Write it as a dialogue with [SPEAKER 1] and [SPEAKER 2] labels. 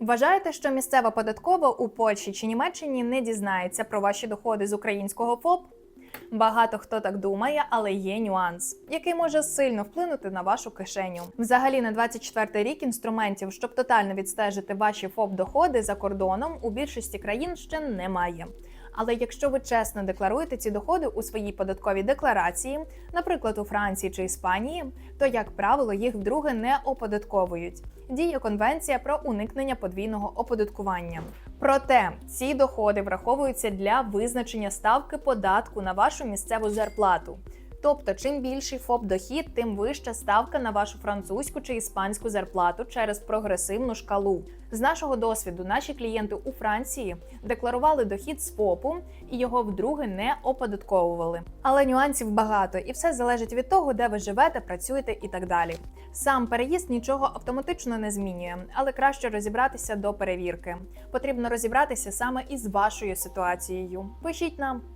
[SPEAKER 1] Вважаєте, що місцева податкова у Польщі чи Німеччині не дізнається про ваші доходи з українського ФОП? Багато хто так думає, але є нюанс, який може сильно вплинути на вашу кишеню. Взагалі, на 24 рік інструментів, щоб тотально відстежити ваші ФОП доходи за кордоном, у більшості країн ще немає. Але якщо ви чесно декларуєте ці доходи у своїй податковій декларації, наприклад, у Франції чи Іспанії, то як правило їх вдруге не оподатковують. Діє конвенція про уникнення подвійного оподаткування. Проте ці доходи враховуються для визначення ставки податку на вашу місцеву зарплату. Тобто, чим більший ФОП дохід, тим вища ставка на вашу французьку чи іспанську зарплату через прогресивну шкалу. З нашого досвіду, наші клієнти у Франції декларували дохід з ФОПу і його вдруге не оподатковували. Але нюансів багато, і все залежить від того, де ви живете, працюєте і так далі. Сам переїзд нічого автоматично не змінює, але краще розібратися до перевірки. Потрібно розібратися саме із вашою ситуацією. Пишіть нам.